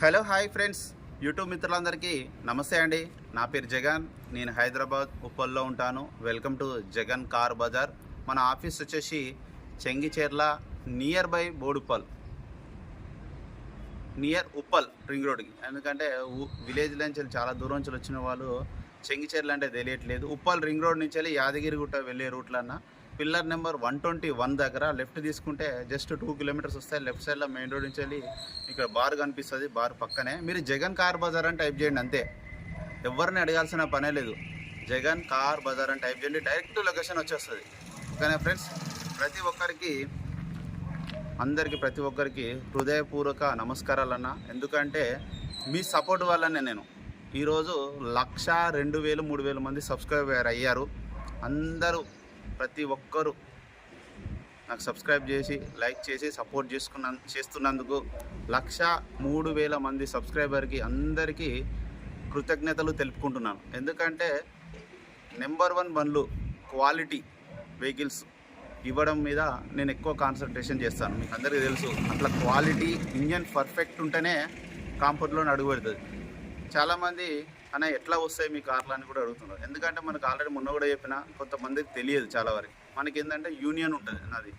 Hello hi friends. YouTube మిత్రులందరికీ నమస్తే అండి. నా పేరు జగన్. నేను హైదరాబాద్ ఉప్పల్లో ఉంటాను. Welcome to Jagan car bazaar. మన ఆఫీస్ వచ్చేసి Chengicherla near by Boduppal near Uppal ring రోడ్కి ఎందుకంటే విలేజ్లో విలేజ్ నుంచి చాలా దూరం నుంచి వచ్చిన వాళ్ళు చెంగిచేర్ల అంటే తెలియట్లేదు. ఉప్పల్ రింగ్ రోడ్ నుంచి వెళ్ళి యాదగిరిగుట్ట వెళ్ళే రూట్లన్నా pillar number one twenty one దగ్గర లెఫ్ట్ తీసుకుంటే జస్ట్ టూ కిలోమీటర్స్ వస్తాయి. లెఫ్ట్ సైడ్లో మెయిన్ రోడ్ నుంచి వెళ్ళి ఇక్కడ బార్ కనిపిస్తుంది బార్ పక్కనే. మీరు జగన్ కార్ బజార్ అని టైప్ చేయండి అంతే. ఎవరిని అడగాల్సిన పనే లేదు. జగన్ కార్ బజార్ అని టైప్ చేయండి. డైరెక్ట్ లొకేషన్ వచ్చేస్తుంది. ఓకేనా ఫ్రెండ్స్? ప్రతి ఒక్కరికి అందరికీ ప్రతి ఒక్కరికి హృదయపూర్వక నమస్కారాలన్న. ఎందుకంటే మీ సపోర్ట్ వల్లనే నేను. ఈరోజు లక్ష రెండు వేలు మూడు వేల మంది సబ్స్క్రైబర్ అయ్యారు. అందరూ ప్రతి ఒక్కరూ నాకు సబ్స్క్రైబ్ చేసి లైక్ చేసి సపోర్ట్ చేసుకున్న చేస్తున్నందుకు లక్ష మూడు వేల మంది సబ్స్క్రైబర్కి అందరికీ కృతజ్ఞతలు తెలుపుకుంటున్నాను. ఎందుకంటే నెంబర్ వన్ బండ్లు క్వాలిటీ వెహికల్స్ ఇవ్వడం మీద నేను ఎక్కువ కాన్సన్ట్రేషన్ చేస్తాను. మీకు అందరికీ తెలుసు అట్లా క్వాలిటీ ఇంజన్ పర్ఫెక్ట్ ఉంటేనే కాంపౌండ్లో అడుగు పెడుతుంది. చాలామంది అన్న ఎట్లా వస్తాయి మీ కార్లు అని కూడా అడుగుతున్నారు. ఎందుకంటే మనకు ఆల్రెడీ మొన్న కూడా చెప్పిన కొంతమందికి తెలియదు చాలా వరకు. మనకి ఏంటంటే యూనియన్ ఉంటుంది నాది.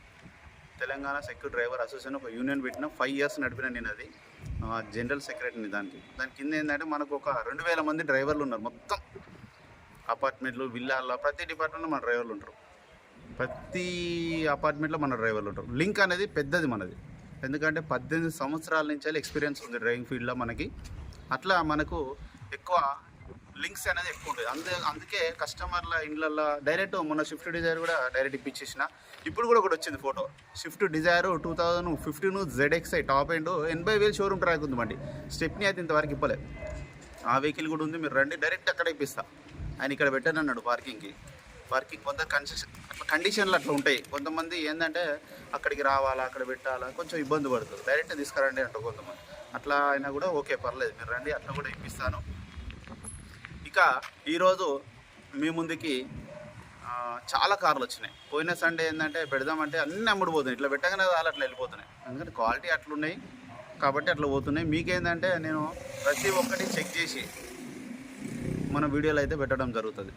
తెలంగాణ సెక్యూర్ డ్రైవర్ అసోసియేషన్ ఒక యూనియన్ పెట్టిన ఫైవ్ ఇయర్స్ నడిపిన నేను అది. జనరల్ సెక్రటరీని దానికి. దాని కింద ఏంటంటే మనకు ఒక రెండు వేల మంది డ్రైవర్లు ఉన్నారు మొత్తం. అపార్ట్మెంట్లు విల్లాల్లో ప్రతి డిపార్ట్మెంట్లో మన డ్రైవర్లు ఉంటారు. ప్రతి అపార్ట్మెంట్లో మన డ్రైవర్లు ఉంటారు. లింక్ అనేది పెద్దది మనది. ఎందుకంటే పద్దెనిమిది సంవత్సరాల నుంచి ఎక్స్పీరియన్స్ ఉంది డ్రైవింగ్ ఫీల్డ్లో మనకి. అట్లా మనకు ఎక్కువ లింక్స్ అనేది ఎక్కువ ఉంటుంది అందు అందుకే కస్టమర్ల ఇండ్లల్లో డైరెక్ట్ మొన్న స్విఫ్ట్ డిజైర్ కూడా డైరెక్ట్ ఇప్పించేసిన. ఇప్పుడు కూడా ఒకటి వచ్చింది photo. Swift Dzire two thousand fifteen ZXI top end ఎనభై వేలు షోరూమ్ ట్రాక్ ఉంది బండి. స్టెప్ని అయితే ఇంతవరకు ఇప్పలేదు ఆ వెహికల్ కూడా ఉంది. మీరు రండి డైరెక్ట్ అక్కడ ఇప్పిస్తా. ఆయన ఇక్కడ పెట్టాను అన్నాడు పార్కింగ్కి పార్కింగ్ కొంత కన్సెషన్ అట్లా కండిషన్లు అట్లా ఉంటాయి. కొంతమంది ఏంటంటే అక్కడికి రావాలా అక్కడ పెట్టాలా కొంచెం ఇబ్బంది పడుతుంది. డైరెక్ట్ తీసుకురండి అంటారు కొంతమంది. అట్లా అయినా కూడా ఓకే పర్లేదు. మీరు రండి అట్లా కూడా ఇప్పిస్తాను. ఇంకా ఈరోజు మీ ముందుకి చాలా కార్లు వచ్చినాయి. పోయిన సండే ఏంటంటే పెడదామంటే అన్నీ అమ్ముడుపోతున్నాయి. ఇట్లా పెట్టగానే వాళ్ళు అట్లా వెళ్ళిపోతున్నాయి. ఎందుకంటే క్వాలిటీ అట్లున్నాయి కాబట్టి అట్లా పోతున్నాయి. మీకేంటంటే నేను ప్రతి ఒక్కటి చెక్ చేసి మన వీడియోలు అయితే పెట్టడం జరుగుతుంది.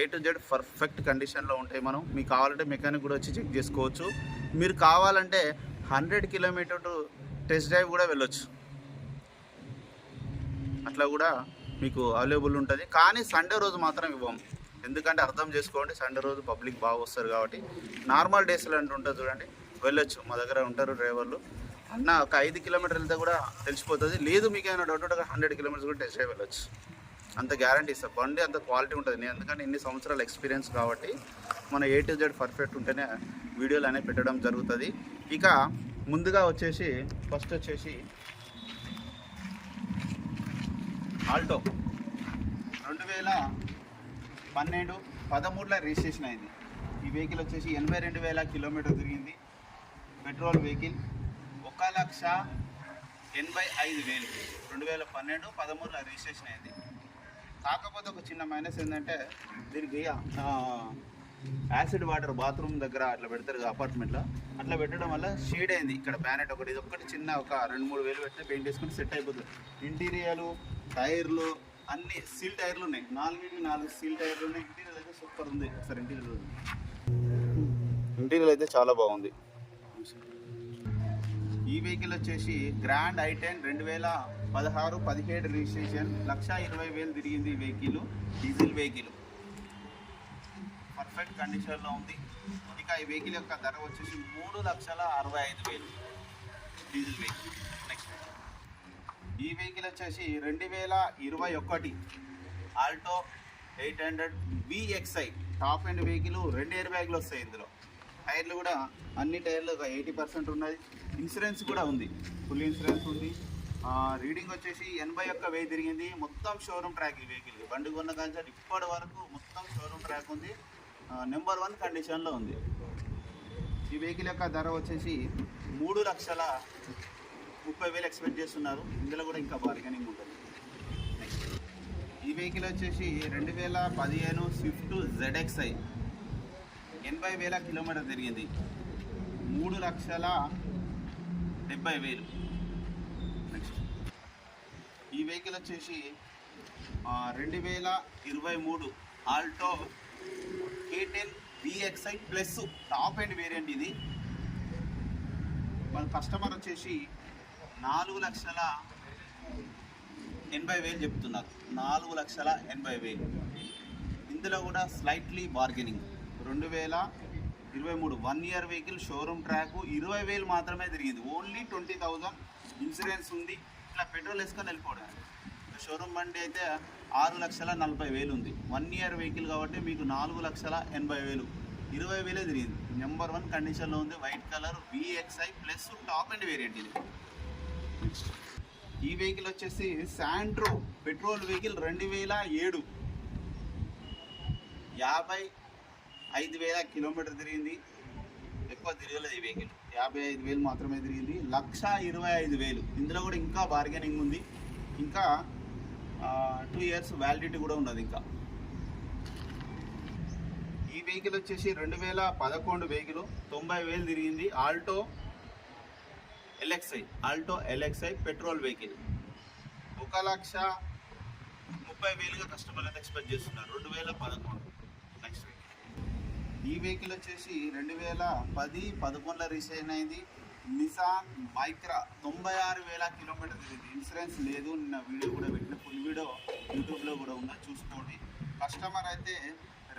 ఏ టు జెడ్ పర్ఫెక్ట్ కండిషన్లో ఉంటాయి మనం మీకు కావాలంటే మెకానిక్ కూడా వచ్చి చెక్ చేసుకోవచ్చు. మీరు కావాలంటే hundred kilometre to test drive కూడా వెళ్ళొచ్చు. అట్లా కూడా మీకు అవైలబుల్ ఉంటుంది. కానీ సండే రోజు మాత్రం ఇవ్వం. ఎందుకంటే అర్థం చేసుకోండి సండే రోజు పబ్లిక్ బాగా వస్తారు కాబట్టి. నార్మల్ డేస్లో అంటే ఉంటుంది చూడండి. వెళ్ళొచ్చు. మా దగ్గర ఉంటారు డ్రైవర్లు. అన్న ఒక ఐదు కిలోమీటర్ వెళ్తే కూడా తెలిసిపోతుంది. లేదు మీకు ఏమైనా డౌట్ ఉంటే హండ్రెడ్ కిలోమీటర్స్ కూడా టెస్ట్ డ్రైవ్ వెళ్ళొచ్చు. అంత గ్యారంటీ ఇస్తాను బండి అంత క్వాలిటీ ఉంటుంది. నేను ఎందుకంటే ఇన్ని సంవత్సరాల ఎక్స్పీరియన్స్ కాబట్టి మన ఏ టు జెడ్ పర్ఫెక్ట్ ఉంటేనే వీడియోలు అనేవి పెట్టడం జరుగుతుంది. ఇక ముందుగా వచ్చేసి ఫస్ట్ వచ్చేసి ఆల్టో. రెండు వేల పన్నెండు పదమూడులో రిజిస్ట్రేషన్ అయింది. ఈ వెహికల్ వచ్చేసి ఎనభై రెండు వేల కిలోమీటర్ తిరిగింది. పెట్రోల్ వెహికల్ ఒక లక్ష ఎనభై ఐదు వేలు. రెండు వేల పన్నెండు పదమూడులో రిజిస్ట్రేషన్ అయింది. కాకపోతే ఒక చిన్న మైనస్ ఏంటంటే దీనికి యాసిడ్ వాటర్ బాత్రూమ్ దగ్గర అట్లా పెడతారు కదా అపార్ట్మెంట్లో అట్లా పెట్టడం వల్ల షేడ్ అయింది. ఇక్కడ బ్యానెట్ ఒకటి ఇది ఒకటి చిన్న ఒక రెండు మూడు వేలు పెడితే పెయింట్ వేసుకుని సెట్ అయిపోతుంది. ఇంటీరియర్లు టైర్లు అన్ని సీల్ టైర్లు ఉన్నాయి. నాలుగు నాలుగు సీల్ టైర్లు ఉన్నాయి. ఇంటీరియర్ అయితే సూపర్ ఉంది. ఒకసారి ఇంటీరియర్ ఇంటీరియర్ అయితే చాలా బాగుంది. ఈ వెహికల్ వచ్చేసి గ్రాండ్ ఐ టెన్ రెండు వేల పదహారు పదిహేడు రిజిస్ట్రేషన్ లక్ష ఇరవై వేలు తిరిగింది ఈ వెహికల్ డీజిల్ వెహికల్ పర్ఫెక్ట్ కండిషన్లో ఉంది. ఇక ఈ వెహికల్ యొక్క ధర వచ్చేసి మూడు లక్షల అరవై ఐదు వేలు. Diesel vehicle. నెక్స్ట్ ఈ వెహికల్ వచ్చేసి రెండు వేల ఇరవై ఒకటి Alto eight hundred VXI. Top end vehicle రెండు ఎయిర్ బ్యాగ్లు వస్తాయి ఇందులో. టైర్లు కూడా అన్ని టైర్లు ఒక ఎయిటీ పర్సెంట్ ఉన్నది ఇన్సూరెన్స్ కూడా ఉంది. ఫుల్ ఇన్సూరెన్స్ ఉంది. రీడింగ్ వచ్చేసి ఎనభై ఒక్క వెయ్యి తిరిగింది. మొత్తం షోరూమ్ ట్రాక్ ఈ వెహికల్. బండి కొన్న కానీ ఇప్పటి వరకు మొత్తం షోరూమ్ ట్రాక్ ఉంది. నెంబర్ వన్ కండిషన్లో ఉంది. ఈ వెహికల్ యొక్క ధర వచ్చేసి మూడు లక్షల ముప్పై వేలు ఎక్స్పెక్ట్ చేస్తున్నారు. ఇందులో కూడా ఇంకా బార్గెనింగ్ ఉంటుంది. నెక్స్ట్ ఈ వెహికల్ వచ్చేసి రెండు వేల పదిహేను స్విఫ్ట్ జెడ్ఎక్స్ఐ ఎనభై వేల కిలోమీటర్ తిరిగింది. మూడు లక్షల డెబ్బై వేలు. నెక్స్ట్ వెహికల్ వచ్చేసి రెండు వేల ఇరవై మూడు Alto K ten VXI plus top end variant ఇది. మన కస్టమర్ వచ్చేసి నాలుగు లక్షల ఎనభై వేలు చెప్తున్నారు. నాలుగు లక్షల ఎనభై వేలు. ఇందులో కూడా స్లైట్లీ బార్గెనింగ్ రెండు వేల ఇరవై మూడు one year vehicle showroom track ఇరవై వేలు మాత్రమే తిరిగింది. ఓన్లీ ట్వంటీ థౌజండ్ ఇన్సూరెన్స్ ఉంది. ఇట్లా పెట్రోల్ వేసుకొని వెళ్ళిపోవడం. షోరూమ్ బండి అయితే ఆరు లక్షల నలభై వేలు ఉంది. వన్ ఇయర్ వెహికల్ కాబట్టి మీకు నాలుగు లక్షల ఎనభై వేలు. ఇరవై వేలే తిరిగింది. నెంబర్ వన్ కండిషన్లో ఉంది white colour VXI plus top and variant ఇది. ఈ వెహికల్ వచ్చేసి శాంట్రో పెట్రోల్ వెహికల్ రెండు వేల ఏడు. యాభై ఐదు వేల కిలోమీటర్ తిరిగింది. ఎక్కువ తిరగలేదు ఈ వెహికల్ యాభై ఐదు వేలు మాత్రమే తిరిగింది. లక్ష ఇరవై ఐదు వేలు. ఇందులో కూడా ఇంకా బార్గెనింగ్ ఉంది. ఇంకా టూ ఇయర్స్ వ్యాలిడిటీ కూడా ఉన్నది ఇంకా. ఈ వెహికల్ వచ్చేసి రెండు వేల పదకొండు వెహికల్ తొంభై వేలు తిరిగింది. Alto LXI Alto LXI petrol vehicle ఒక లక్ష ముప్పై వేలుగా కస్టమర్లు అయితే ఎక్స్పెక్ట్ చేస్తున్నారు. రెండు వేల పదకొండు నెక్స్ట్ వెహికల్ ఈ వెహికల్ వచ్చేసి రెండు వేల పది పదకొండులో రిజిస్ట్రేషన్ అయింది. నిసాన్ మైక్రా తొంభై ఆరు వేల కిలోమీటర్ తిరిగింది. ఇన్సూరెన్స్ లేదు. నిన్న వీడియో కూడా పెట్టిన ఫుల్ వీడియో యూట్యూబ్లో కూడా ఉందా? చూసుకోండి. కస్టమర్ అయితే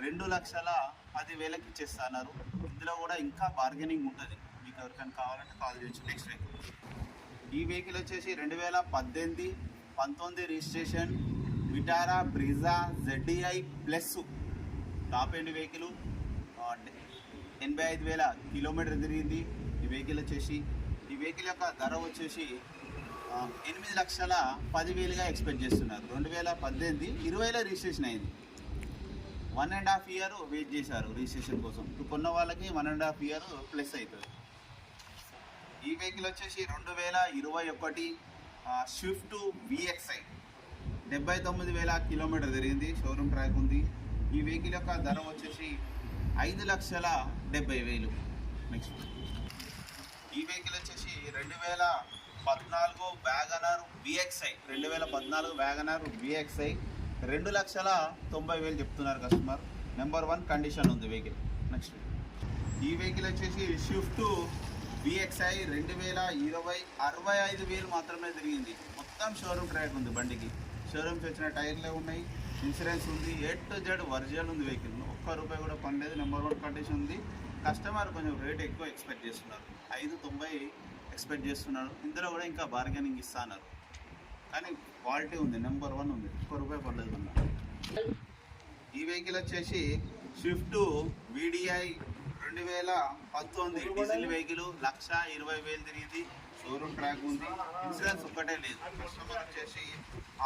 రెండు లక్షల పది వేలకి ఇచ్చేస్తున్నారు. ఇందులో కూడా ఇంకా బార్గెనింగ్ ఉంటుంది. మీకు ఎవరికైనా కావాలంటే కాల్ చేయొచ్చు. నెక్స్ట్ వెహికల్ ఈ వెహికల్ వచ్చేసి రెండు వేల పద్దెనిమిది పంతొమ్మిది registration Vitara Brezza ZDI plus top end vehicle ఎనభై ఐదు వేల కిలోమీటర్ తిరిగింది. ఈ వెహికల్ వచ్చేసి ఈ వెహికల్ యొక్క ధర వచ్చేసి ఎనిమిది లక్షల పదివేలుగా ఎక్స్పెక్ట్ చేస్తున్నారు. రెండు వేల పద్దెనిమిది ఇరవైలో రిజిస్ట్రేషన్ అయింది. One and half year wait చేశారు రిజిస్ట్రేషన్ కోసం. ఇప్పుడు కొన్న వాళ్ళకి one and half year plus అవుతుంది. ఈ వెహికల్ వచ్చేసి రెండు వేల ఇరవై ఒకటి స్విఫ్ట్ విఎక్స్ఐ డెబ్బై తొమ్మిది వేల కిలోమీటర్ జరిగింది షోరూమ్ ట్రాక్ ఉంది. ఈ వెహికల్ యొక్క ధర వచ్చేసి ఐదు లక్షల డెబ్బై వేలు. నెక్స్ట్ ఈ వెహికల్ వచ్చేసి రెండు వేల పద్నాలుగు వ్యాగనర్ బిఎక్స్ఐ. రెండు వేల పద్నాలుగు వ్యాగనర్ బిఎక్స్ఐ. రెండు లక్షల తొంభై వేలు చెప్తున్నారు కస్టమర్. నెంబర్ వన్ కండిషన్ ఉంది వెహికల్. నెక్స్ట్. ఈ వెహికల్ వచ్చేసి స్విఫ్ట్ బిఎక్స్ఐ రెండు వేల ఇరవై అరవై ఐదు వేలు మాత్రమే తిరిగింది. మొత్తం షోరూమ్ ట్రాక్ ఉంది బండికి. షోరూమ్స్ వచ్చిన టైర్లే ఉన్నాయి ఇన్సూరెన్స్ ఉంది ఎట్ టు జెడ్ ఒరిజినల్ ఉంది వెహికల్. ఒక్క రూపాయి కూడా పనిలేదు నెంబర్ వన్ కండిషన్ ఉంది. కస్టమర్ కొంచెం రేట్ ఎక్కువ ఎక్స్పెక్ట్ చేస్తున్నారు. ఐదు తొంభై ఎక్స్పెక్ట్ చేస్తున్నారు. ఇందులో కూడా ఇంకా బార్గెనింగ్ ఇస్తున్నారు. కానీ క్వాలిటీ ఉంది. నెంబర్ వన్ ఉంది. ఒక్క రూపాయి పడలేదు ఈ వెహికల్ వచ్చేసి స్విఫ్ట్ వీడిఐ రెండు వేల పంతొమ్మిది డీజిల్ వెహికల్ లక్ష ఇరవై వేలు తిరిగింది. షోరూమ్ ట్రాక్ ఉంది. ఇన్సూరెన్స్ ఒక్కటే లేదు. కస్టమర్ వచ్చేసి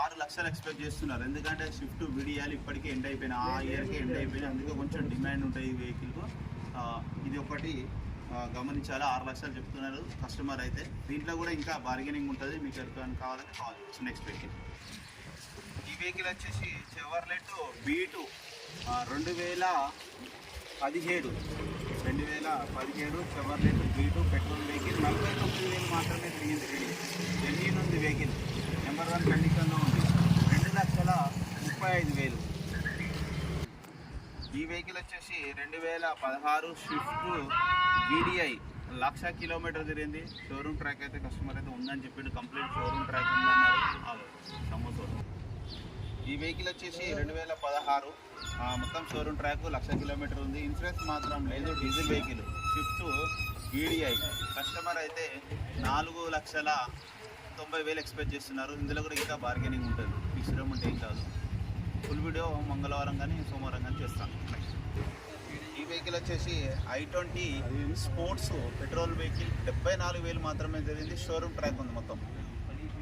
ఆరు లక్షలు ఎక్స్పెక్ట్ చేస్తున్నారు. ఎందుకంటే స్విఫ్ట్ వీడియాలు ఇప్పటికే ఎండ్ అయిపోయిన ఆ ఇయర్కి ఎండ్ అయిపోయినాయి. అందుకే కొంచెం డిమాండ్ ఉంటుంది ఈ వెహికల్కు ఇది ఒకటి గమనించాలి? ఆరు లక్షలు చెప్తున్నారు కస్టమర్ అయితే. దీంట్లో కూడా ఇంకా బార్గెనింగ్ ఉంటుంది. మీకు ఎవరికైనా కావాలంటే కాల్ చేయొచ్చు నెక్స్ట్ వెహికల్ ఈ వెహికల్ వచ్చేసి చెవర్లెట్ బీటు రెండు వేల పదిహేడు. రెండు వేల పదిహేడు చెవర్లెట్ బీటు పెట్రోల్ వెహికల్ నలభై తొమ్మిది వేలు మాత్రమే తిరిగింది ఢిల్లీ ఉంది వెహికల్ నెంబర్ వన్ కండిషన్లో ఉంది. రెండు లక్షల ముప్పై ఐదు వేలు. ఈ వెహికల్ వచ్చేసి రెండు వేల పదహారు స్విఫ్ట్ వీడిఐ. లక్ష కిలోమీటర్ తిరిగింది షోరూమ్ ట్రాక్ అయితే కస్టమర్ అయితే ఉందని చెప్పిండు. కంప్లీట్ షోరూమ్ ట్రాక్ ఉందన్నారు. సమోసోడు ఈ వెహికల్ వచ్చేసి రెండు వేల పదహారు. మొత్తం షోరూమ్ ట్రాక్ లక్ష కిలోమీటర్ ఉంది. ఇన్సూరెన్స్ మాత్రం లేదు. Diesel vehicle. Swift VDI. Customer అయితే నాలుగు లక్షల తొంభై వేలు ఎక్స్పెక్ట్ చేస్తున్నారు. ఇందులో కూడా ఇంకా బార్గెనింగ్ ఉంటుంది. ఫిక్స్డ్ అమౌంట్ ఏం కాదు. ఫుల్ వీడియో మంగళవారం కానీ సోమవారం కానీ చేస్తాను ఈ వెహికల్ వచ్చేసి I twenty sports petrol vehicle డెబ్బై నాలుగు వేలు మాత్రమే జరిగింది. షోరూమ్ ట్రాక్ ఉంది మొత్తం.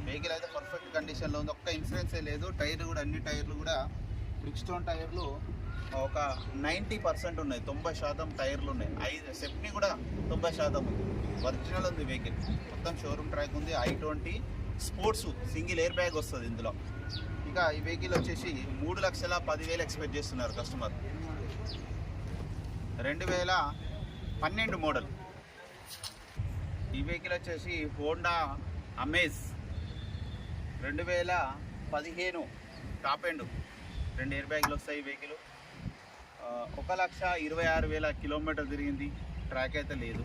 వెహికల్ అయితే పర్ఫెక్ట్ కండిషన్లో ఉంది. ఒక్క ఇన్సూరెన్సే లేదు. టైర్లు కూడా అన్ని టైర్లు కూడా. బ్రిక్స్టోన్ టైర్లు ఒక నైంటీ పర్సెంట్ ఉన్నాయి. తొంభై శాతం టైర్లు ఉన్నాయి. ఐదు సెఫ్టీ కూడా తొంభై శాతం ఉంది. ఒరిజినల్ ఉంది వెహికల్ మొత్తం షోరూమ్ ట్రాక్ ఉంది. I twenty sports single air bag వస్తుంది ఇందులో. ఇంకా ఈ వెహికల్ వచ్చేసి మూడు లక్షల పదివేలు ఎక్స్పెక్ట్ చేస్తున్నారు కస్టమర్. రెండు వేల పన్నెండు మోడల్. ఈ వెహికల్ వచ్చేసి హోండా అమేజ్. రెండు వేల పదిహేను టాప్ ఎండ్. రెండు ఎయిర్ బ్యాగ్లు వస్తాయి ఈ వెహికల్. ఒక లక్ష ఇరవై ఆరు వేల కిలోమీటర్ తిరిగింది. ట్రాక్ అయితే లేదు.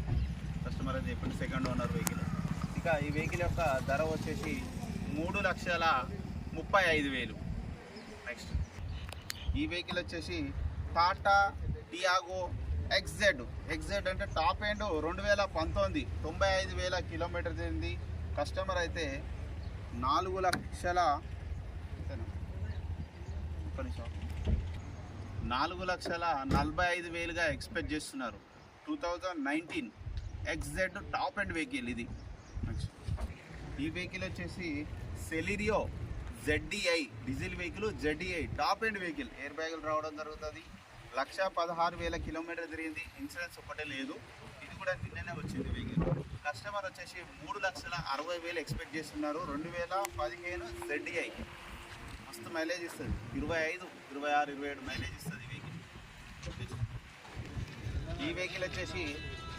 కస్టమర్ అని ఎప్పుడు సెకండ్ ఓనర్ వెహికల్. ఇక ఈ వెహికల్ యొక్క ధర వచ్చేసి మూడు లక్షల ముప్పై ఐదు వేలు. నెక్స్ట్ ఈ వెహికల్ వచ్చేసి టాటా టియాగో ఎక్జెడ్ ఎక్జెడ్ అంటే టాప్ ఎండ్ రెండు వేల పంతొమ్మిది తొంభై ఐదు వేల కిలోమీటర్ తిరిగింది కస్టమర్ అయితే నాలుగు లక్షల నాలుగు లక్షల నలభై ఐదు వేలుగా ఎక్స్పెక్ట్ చేస్తున్నారు. Two thousand nineteen XZ top end vehicle ఇది. ఈ వెహికల్ వచ్చేసి Celerio ZDI diesel vehicle ZDI top end vehicle. Air బ్యాగులు రావడం జరుగుతుంది. లక్ష పదహారు వేల కిలోమీటర్ తిరిగింది. ఇన్సూరెన్స్ ఒకటే లేదు. ఇది కూడా నిన్ననే వచ్చింది వెహికల్. కస్టమర్ వచ్చేసి మూడు లక్షల అరవై వేలు ఎక్స్పెక్ట్ చేస్తున్నారు. రెండు వేల పదిహేను జడ్డీఐ మస్తు మైలేజ్ ఇస్తుంది. ఇరవై ఐదు ఇరవై ఆరు ఇరవై ఏడు మైలేజ్ ఇస్తుంది వెహికల్. ఈ వెహికల్ వచ్చేసి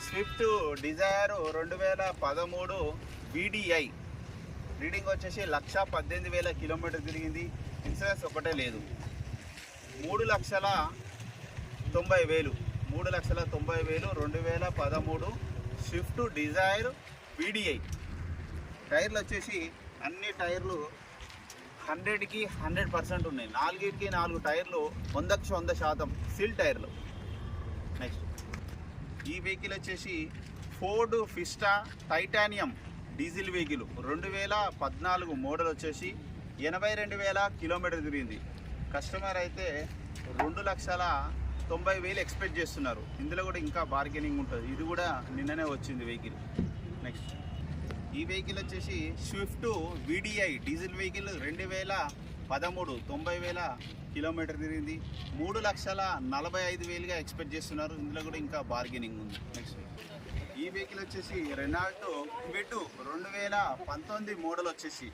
స్విఫ్ట్ డిజైర్ రెండు వేల పదమూడు విడిఐ రీడింగ్ వచ్చేసి లక్ష పద్దెనిమిది వేల కిలోమీటర్ తిరిగింది. ఇన్సూరెన్స్ ఒకటే లేదు. మూడు లక్షల తొంభై వేలు. మూడు లక్షల తొంభై వేలు రెండు వేల పదమూడు స్విఫ్ట్ డిజైర్ విడిఐ. టైర్లు వచ్చేసి అన్ని టైర్లు హండ్రెడ్కి హండ్రెడ్ పర్సెంట్ ఉన్నాయి. నాలుగిటికి నాలుగు టైర్లు వందకి వంద శాతం సిల్ టైర్లు. నెక్స్ట్ ఈ వెహికల్ వచ్చేసి Ford Fiesta Titanium diesel vehicle రెండు వేల పద్నాలుగు మోడల్ వచ్చేసి ఎనభై రెండు వేల కిలోమీటర్ తిరిగింది. కస్టమర్ అయితే రెండు లక్షల తొంభై వేలు ఎక్స్పెక్ట్ చేస్తున్నారు. ఇందులో కూడా ఇంకా బార్గెనింగ్ ఉంటుంది. ఇది కూడా నిన్ననే వచ్చింది వెహికల్. నెక్స్ట్ ఈ వెహికల్ వచ్చేసి స్విఫ్ట్ విడిఐ డీజిల్ వెహికల్ రెండు వేల పదమూడు తొంభై వేల కిలోమీటర్ తిరిగింది. మూడు లక్షల నలభై ఐదు వేలుగా ఎక్స్పెక్ట్ చేస్తున్నారు. ఇందులో కూడా ఇంకా బార్గెనింగ్ ఉంది. నెక్స్ట్ ఈ వెహికల్ వచ్చేసి రెనాల్టో క్విడ్ రెండు వేల పంతొమ్మిది మోడల్ వచ్చేసి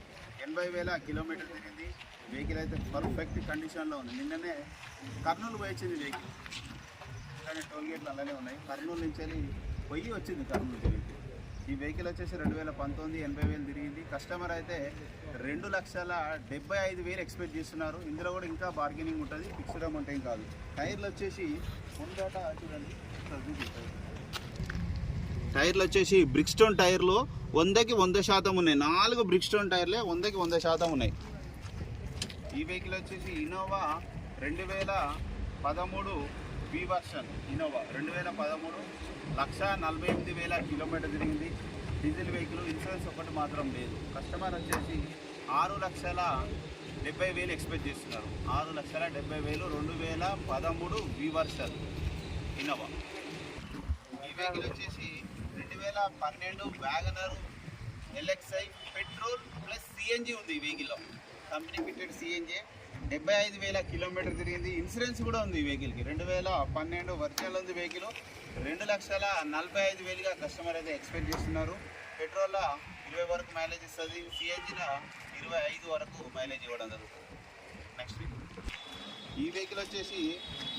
ఎనభై వేల కిలోమీటర్ తిరిగింది. వెహికల్ అయితే పర్ఫెక్ట్ కండిషన్లో ఉంది. నిన్ననే కర్నూలు పోయి వచ్చింది వెహికల్. కానీ టోల్ గేట్లు అలానే ఉన్నాయి. కర్నూలు నుంచి వెళ్ళి వచ్చింది కర్నూలు వెహికల్ ఈ వెహికల్ వచ్చేసి రెండు వేల పంతొమ్మిది ఎనభై వేలు తిరిగింది. కస్టమర్ అయితే రెండు లక్షల డెబ్బై ఐదు వేలు ఎక్స్పెక్ట్ చేస్తున్నారు. ఇందులో కూడా ఇంకా బార్గెనింగ్ ఉంటుంది. ఫిక్స్డ్ అమౌంట్ ఏం కాదు. టైర్లు వచ్చేసి ముందట చూడండి. టైర్లు వచ్చేసి బ్రిక్స్టోన్ టైర్లు వందకి వంద శాతం ఉన్నాయి. నాలుగు బ్రిక్స్టోన్ టైర్లే వందకి వంద శాతం ఉన్నాయి. ఈ వెహికల్ వచ్చేసి ఇన్నోవా రెండు వేల పదమూడు బి వర్షన్ ఇన్నోవా రెండు వేల పదమూడు లక్ష నలభై ఎనిమిది వేల కిలోమీటర్ తిరిగింది. డీజిల్ వెహికల్ ఇన్సూరెన్స్ ఒకటి మాత్రం లేదు. కస్టమర్ వచ్చేసి ఆరు లక్షల డెబ్బై వేలు ఎక్స్పెక్ట్ చేస్తున్నారు. ఆరు లక్షల డెబ్బై వేలు రెండు వేల పదమూడు వి వర్షన్ ఇన్నోవా. ఈ వెహికల్ వచ్చేసి వేల పన్నెండు WagonR LXI petrol plus CNG ఉంది ఈ వెహికల్లో. కంపెనీ ఫిటెడ్ సిఎన్జి డెబ్బై ఐదు వేల కిలోమీటర్ తిరిగింది. ఇన్సూరెన్స్ కూడా ఉంది ఈ వెహికల్కి. రెండు వేల పన్నెండు వర్జనల్ ఉంది వెహికల్. రెండు లక్షల నలభై ఐదు వేలుగా కస్టమర్ అయితే ఎక్స్పెక్ట్ చేస్తున్నారు. పెట్రోల్ ఇరవై వరకు మైలేజ్ ఇస్తుంది. సిఎన్జిలో ఇరవై ఐదు వరకు మైలేజ్ ఇవ్వడం జరుగుతుంది. నెక్స్ట్ ఈ వెహికల్ వచ్చేసి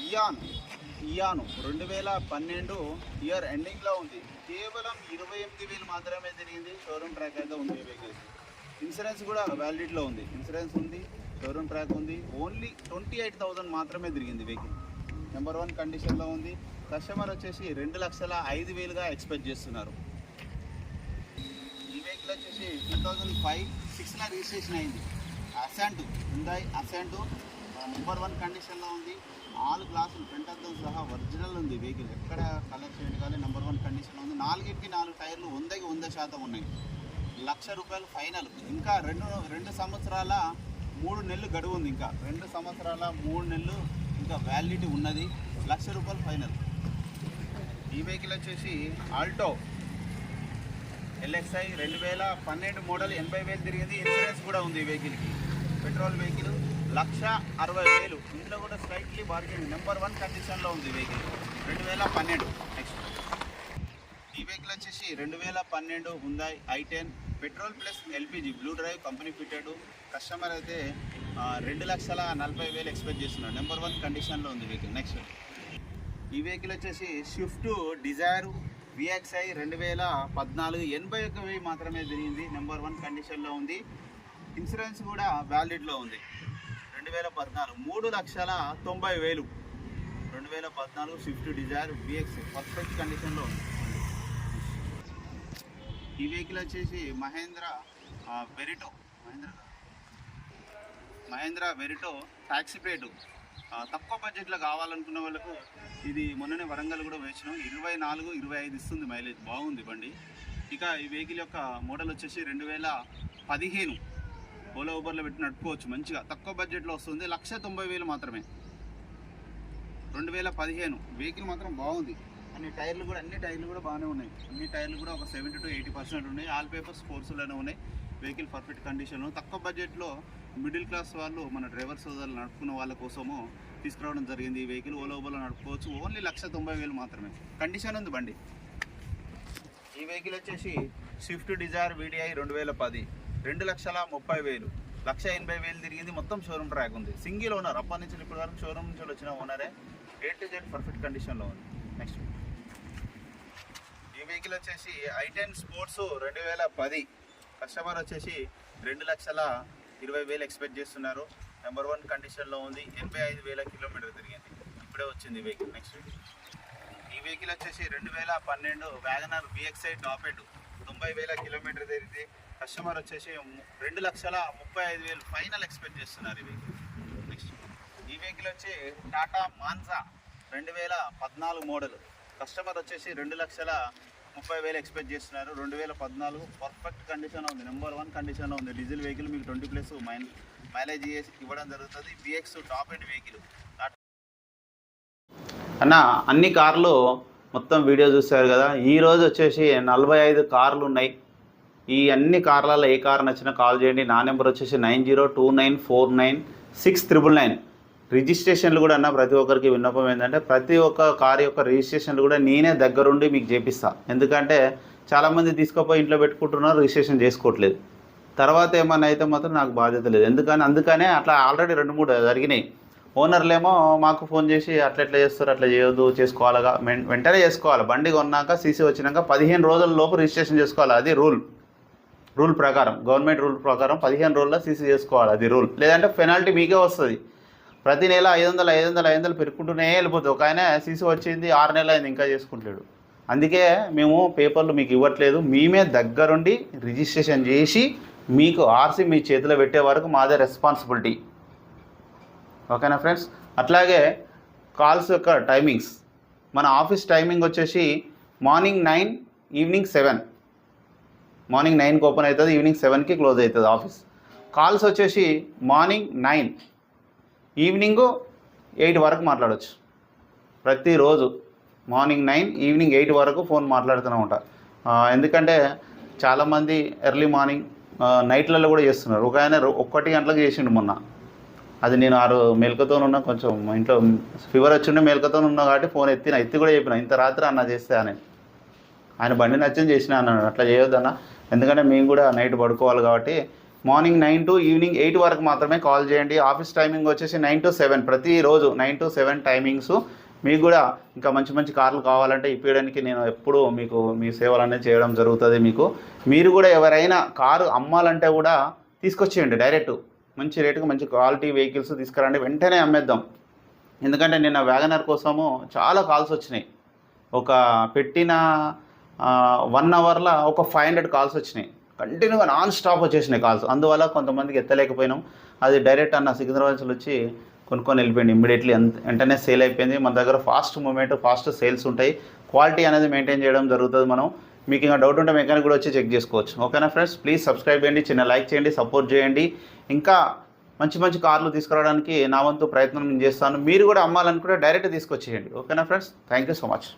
ఇయాన్. ఇయాను. రెండు వేల పన్నెండు ఇయర్ ఎండింగ్లో ఉంది. కేవలం ఇరవై ఎనిమిది వేలు మాత్రమే తిరిగింది షోరూమ్ ట్రాక్ అయితే ఉంది ఈ వెహికల్ ఇన్సూరెన్స్ కూడా వ్యాలిడిటీలో ఉంది. ఇన్సూరెన్స్ ఉంది షోరూమ్ ట్రాక్ ఉంది. ఓన్లీ ట్వంటీ ఎయిట్ థౌసండ్ మాత్రమే తిరిగింది వెహికల్ నెంబర్ వన్ కండిషన్లో ఉంది. కస్టమర్ వచ్చేసి రెండు లక్షల ఐదు వేలుగా ఎక్స్పెక్ట్ చేస్తున్నారు. ఈ వెహికల్ వచ్చేసి టూ థౌజండ్ ఫైవ్ సిక్స్లో రిజిస్ట్రేషన్ అయింది. అసెంట్ ఉందాయి అసెంట్ నెంబర్ వన్ కండిషన్లో ఉంది. నాలుగు గ్లాసులు ఫ్రంట్ సహా ఒరిజినల్ ఉంది వెహికల్ ఎక్కడ కలెక్ట్ చేయడం కానీ నెంబర్ వన్ కండిషన్ ఉంది. నాలుగింటికి నాలుగు టైర్లు వందకి వంద శాతం ఉన్నాయి. లక్ష రూపాయలు ఫైనల్ ఇంకా రెండు రెండు సంవత్సరాల మూడు నెలలు గడువు ఉంది ఇంకా. రెండు సంవత్సరాల మూడు నెలలు ఇంకా వ్యాలిడిటీ ఉన్నది. లక్ష రూపాయలు ఫైనల్ ఈ వెహికల్ వచ్చేసి ఆల్టో ఎల్ఎక్స్ఐ రెండు వేల పన్నెండు మోడల్ ఎనభై వేలు తిరిగింది. ఇన్సూరెన్స్ కూడా ఉంది ఈ వెహికల్కి పెట్రోల్ వెహికల్ లక్ష అరవై వేలు. ఇందులో కూడా స్లైట్లీ బార్గెన్ నెంబర్ వన్ కండిషన్లో ఉంది వెహికల్ రెండు వేల పన్నెండు. నెక్స్ట్ ఈ వెహికల్ వచ్చేసి రెండు వేల పన్నెండు ఉందాయి I ten petrol plus LPG blue drive company fitted customer అయితే రెండు లక్షల నలభై వేలు ఎక్స్పెక్ట్ చేస్తున్నాడు నెంబర్ వన్ కండిషన్లో ఉంది వెహికల్ నెక్స్ట్ ఈ వెహికల్ వచ్చేసి స్విఫ్ట్ డిజైర్ విఎక్స్ఐ రెండు వేల పద్నాలుగు. ఎనభై ఒక్క వెయ్యి మాత్రమే తిరిగింది. నెంబర్ వన్ కండిషన్లో ఉంది. ఇన్సూరెన్స్ కూడా వ్యాలిడ్లో ఉంది. రెండు వేల పద్నాలుగు మూడు లక్షల తొంభై వేలు. రెండు వేల పద్నాలుగు స్విఫ్ట్ డిజైర్ బిఎక్స్ పర్ఫెక్ట్ కండిషన్లో ఈ వెహికల్ వచ్చేసి Mahindra Verito Mahindra Mahindra Verito taxi plate తక్కువ బడ్జెట్లో కావాలనుకున్న వాళ్ళకు ఇది మొన్ననే వరంగల్ కూడా వేసినాం. ఇరవై నాలుగు ఇరవై ఐదు ఇస్తుంది మైలేజ్ బాగుంది బండి. ఇక ఈ వెహికల్ యొక్క మోడల్ వచ్చేసి రెండు వేల పదిహేను. ఓలా ఊబర్లో పెట్టి నడుపుకోవచ్చు. మంచిగా. తక్కువ బడ్జెట్లో వస్తుంది. లక్ష తొంభై వేలు మాత్రమే. రెండు వేల పదిహేను. వెహికల్ మాత్రం బాగుంది. అన్ని టైర్లు కూడా అన్ని టైర్లు కూడా బాగానే ఉన్నాయి. అన్ని టైర్లు కూడా ఒక సెవెంటీ టు ఎయిటీ పర్సెంట్ ఉన్నాయి. ఆల్ పేపర్స్ ఫోర్స్లోనే ఉన్నాయి. వెహికల్ పర్ఫెక్ట్ కండిషన్ తక్కువ బడ్జెట్లో మిడిల్ క్లాస్ వాళ్ళు మన డ్రైవర్ సోదరులు నడుపుకున్న వాళ్ళ కోసము తీసుకురావడం జరిగింది ఈ వెహికల్. ఓలో ఊబర్లో నడుపుకోవచ్చు. ఓన్లీ లక్ష తొంభై వేలు మాత్రమే. కండిషన్ ఉంది బండి. ఈ వెహికల్ వచ్చేసి స్విఫ్ట్ డిజైర్ వీడిఐ రెండు వేల పది. రెండు లక్షల ముప్పై వేలు. లక్ష ఎనభై వేలు తిరిగింది మొత్తం షోరూమ్ ట్రాక్ ఉంది. సింగిల్ ఓనర్ అప్పటి నుంచి ఇప్పటి వరకు షోరూమ్ నుంచి వచ్చిన ఓనరే ఏ. టు జెడ్ పర్ఫెక్ట్ కండిషన్లో ఉంది. నెక్స్ట్ ఈ వెహికల్ వచ్చేసి ఐ టెన్ స్పోర్ట్స్ రెండు వేల పది. కస్టమర్ వచ్చేసి రెండు లక్షల ఇరవై వేలు ఎక్స్పెక్ట్ చేస్తున్నారు. నెంబర్ వన్ కండిషన్లో ఉంది. ఎనభై ఐదు వేల కిలోమీటర్ తిరిగింది. ఇప్పుడే వచ్చింది ఈ వెహికల్ నెక్స్ట్ ఈ వెహికల్ వచ్చేసి రెండు వేల పన్నెండు వ్యాగనర్ టాప్ టాపెడ్ తొంభై వేల కిలోమీటర్ తిరిగింది. కస్టమర్ వచ్చేసి రెండు లక్షల ముప్పై ఐదు వేలు ఫైనల్ ఎక్స్పెక్ట్ చేస్తున్నారు ఈ వెహికల్ నెక్స్ట్ ఈ వెహికల్ వచ్చి టాటా మాన్సా రెండు వేల పద్నాలుగు మోడల్. కస్టమర్ వచ్చేసి రెండు లక్షల ముప్పై వేలు ఎక్స్పెక్ట్ చేస్తున్నారు. రెండు వేల పద్నాలుగు పర్ఫెక్ట్ కండిషన్ ఉంది. నెంబర్ వన్ కండిషన్లో ఉంది. డీజిల్ వెహికల్ మీకు ట్వంటీ ప్లస్ మైన్ మైలేజ్ ఇవ్వడం జరుగుతుంది. బిఎక్స్ టాప్ ఎండ్ వెహికల్ అన్న అన్ని కార్లు మొత్తం వీడియో చూశారు కదా. ఈ రోజు వచ్చేసి నలభై ఐదు కార్లు ఉన్నాయి. ఈ అన్ని కార్లలో ఏ కార్ నచ్చినా కాల్ చేయండి. నా నెంబర్ వచ్చేసి nine zero two nine four nine six triple nine. రిజిస్ట్రేషన్లు కూడా అన్న ప్రతి ఒక్కరికి విన్నపం ఏంటంటే ప్రతి ఒక్క కార్ యొక్క రిజిస్ట్రేషన్లు కూడా నేనే దగ్గరుండి మీకు చేపిస్తా. ఎందుకంటే చాలామంది తీసుకుపోయి ఇంట్లో పెట్టుకుంటున్నారు రిజిస్ట్రేషన్ చేసుకోవట్లేదు. తర్వాత ఏమన్నా అయితే మాత్రం నాకు బాధ్యత లేదు. ఎందుకని అందుకనే అట్లా ఆల్రెడీ రెండు మూడు జరిగినాయి. ఓనర్లేమో మాకు ఫోన్ చేసి అట్లా ఎట్లా చేస్తారు అట్లా చేయొద్దు చేసుకోవాలిగా. వెం- వెంటనే చేసుకోవాలి. బండి కొన్నాక సీసీ వచ్చినాక పదిహేను రోజుల లోపు రిజిస్ట్రేషన్ చేసుకోవాలి. అది రూల్. రూల్ ప్రకారం గవర్నమెంట్ రూల్ ప్రకారం పదిహేను రోజుల్లో సీసీ చేసుకోవాలి అది రూల్. లేదంటే పెనాల్టీ మీకే వస్తుంది. ప్రతి నెల ఐదు వందలు ఐదు వందలు ఐదు వందలు పెరుక్కుంటూనే వెళ్ళిపోతుంది ఒక ఆయన సీసీ వచ్చింది ఆరు నెలలు అయింది ఇంకా చేసుకుంటాడు అందుకే మేము పేపర్లు మీకు ఇవ్వట్లేదు. మేమే దగ్గరుండి రిజిస్ట్రేషన్ చేసి మీకు ఆర్సీ మీ చేతిలో పెట్టే వరకు మాదే రెస్పాన్సిబిలిటీ. ఓకేనా ఫ్రెండ్స్? అట్లాగే కాల్స్ యొక్క టైమింగ్స్. మన ఆఫీస్ టైమింగ్ వచ్చేసి morning nine evening seven. Morning నైన్కి ఓపెన్ అవుతుంది ఈవినింగ్ సెవెన్కి క్లోజ్ అవుతుంది ఆఫీస్. కాల్స్ వచ్చేసి మార్నింగ్ నైన్ ఈవినింగ్ ఎయిట్ వరకు మాట్లాడవచ్చు ప్రతిరోజు మార్నింగ్ నైన్ ఈవినింగ్ ఎయిట్ వరకు ఫోన్ మాట్లాడుతూనే ఉంటా. ఎందుకంటే చాలామంది ఎర్లీ మార్నింగ్ నైట్లలో కూడా చేస్తున్నారు. ఒక ఆయన ఒక్కటి గంటలకు చేసిండు మొన్న. అది నేను ఆరు మేల్కతో ఉన్నా కొంచెం ఇంట్లో ఫీవర్ వచ్చిండే మేల్కతో ఉన్నా కాబట్టి ఫోన్ ఎత్తిన ఎత్తి కూడా చెప్పిన ఇంత రాత్రి అన్న చేస్తే అని. ఆయన బండి నచ్చని చేసిన అన్నాడు అట్లా చేయొద్దన్నా. ఎందుకంటే మేము కూడా నైట్ పడుకోవాలి కాబట్టి morning nine to evening eight వరకు మాత్రమే కాల్ చేయండి. ఆఫీస్ టైమింగ్ వచ్చేసి నైన్ టు సెవెన్. ప్రతిరోజు నైన్ టు సెవెన్ టైమింగ్స్. మీకు కూడా ఇంకా మంచి మంచి కార్లు కావాలంటే ఇప్పించడానికి నేను ఎప్పుడూ మీకు మీ సేవలు అనేది చేయడం జరుగుతుంది మీకు. మీరు కూడా ఎవరైనా కారు అమ్మాలంటే కూడా తీసుకొచ్చేయండి డైరెక్ట్. మంచి రేటుకి మంచి క్వాలిటీ వెహికల్స్ తీసుకురండి. వెంటనే అమ్మేద్దాం. ఎందుకంటే నిన్న వ్యాగనర్ కోసము చాలా కాల్స్ వచ్చినాయి. ఒక పెట్టిన వన్ అవర్లో ఒక ఫైవ్ హండ్రెడ్ కాల్స్ వచ్చినాయి. కంటిన్యూగా నాన్ స్టాప్ వచ్చేసినాయి కాల్స్ అందువల్ల కొంతమందికి ఎత్తలేకపోయినాం. అది డైరెక్ట్ అన్న సికింద్రాబాద్ వచ్చి కొనుక్కొని వెళ్ళిపోయింది ఇమ్మీడియట్లీ వెంటనే సేల్ అయిపోయింది. మన దగ్గర ఫాస్ట్ మూమెంట్ ఫాస్ట్ సేల్స్ ఉంటాయి. క్వాలిటీ అనేది మెయింటైన్ చేయడం జరుగుతుంది మనం. మీకు ఇంకా డౌట్ ఉంటే మెకానిక్ కూడా వచ్చి చెక్ చేసుకోవచ్చు. ఓకేనా ఫ్రెండ్స్ ప్లీజ్ సబ్స్క్రైబ్ చేయండి చిన్న లైక్ చేయండి సపోర్ట్ చేయండి. ఇంకా మంచి మంచి కార్లు తీసుకురావడానికి నా వంతు ప్రయత్నం నేను చేస్తాను. మీరు కూడా అమ్మాలనుకుంటే డైరెక్ట్ తీసుకొచ్చేయండి. ఓకేనా friends thank you so much